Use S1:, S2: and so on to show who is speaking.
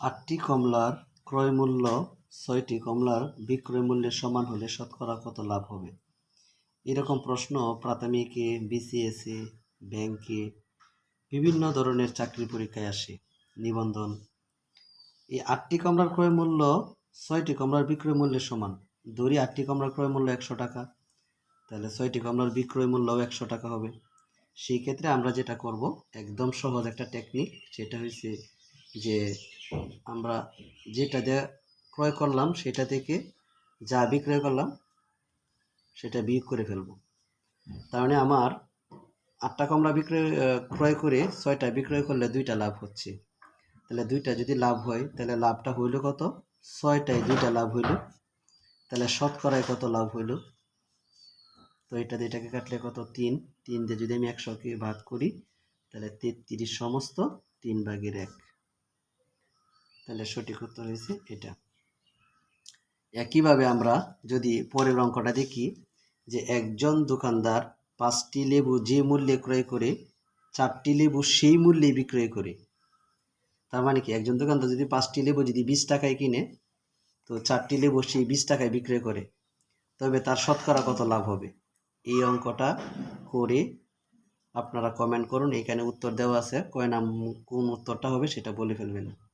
S1: আটটি কমলার ক্রয় মূল্য ছয়টি কমলার বিক্রয় মূল্যের সমান হলে শতকরা কত লাভ হবে? এরকম প্রশ্ন প্রাথমিকে, বিসিএসে, ব্যাংকে বিভিন্ন ধরনের চাকরি পরীক্ষায় আসে। নিবন্ধন। এই আটটি কমলার ক্রয় মূল্য ছয়টি কমলার বিক্রয় মূল্যের সমান। ধরি আটটি কমলার ক্রয় মূল্য একশো টাকা। তাহলে ছয়টি কমলার বিক্রয় মূল্যও একশো টাকা হবে। সেই ক্ষেত্রে আমরা যেটা করব, একদম সহজ একটা টেকনিক সেটা হচ্ছে যে আমরা যেটা দিয়ে ক্রয় করলাম, সেটা থেকে যা বিক্রয় করলাম, সেটা বিয়োগ করে ফেলব। তার মানে আমার আটটা কমলা বিক্রয় ক্রয় করে ছয়টা বিক্রয় করলে দুইটা লাভ হচ্ছে। তাহলে দুইটা যদি লাভ হয়, তাহলে লাভটা হইল কত? ছয়টায় দুইটা লাভ হইল। তাহলে শতকরায় কত লাভ হইল? তো এটা দুইটাকে কাটলে কত? তিন। তিন দিয়ে যদি আমি একশোকে ভাগ করি, তাহলে তেত্রিশ সমস্ত তিন ভাগের এক। তাহলে সঠিক উত্তর হয়েছে এটা। একইভাবে আমরা যদি পরের অঙ্কটা দেখি, যে একজন দোকানদার পাঁচটি লেবু যে মূল্যে ক্রয় করে, চারটি লেবু সেই মূল্যে বিক্রয় করে। তার মানে কি, একজন দোকানদার যদি পাঁচটি লেবু যদি বিশ টাকায় কিনে, তো চারটি লেবু সেই বিশ টাকায় বিক্রয় করে। তবে তার শতকরা কত লাভ হবে? এই অঙ্কটা করে আপনারা কমেন্ট করুন। এখানে উত্তর দেওয়া আছে, কয় নাম, কোন উত্তরটা হবে সেটা বলে ফেলবেন।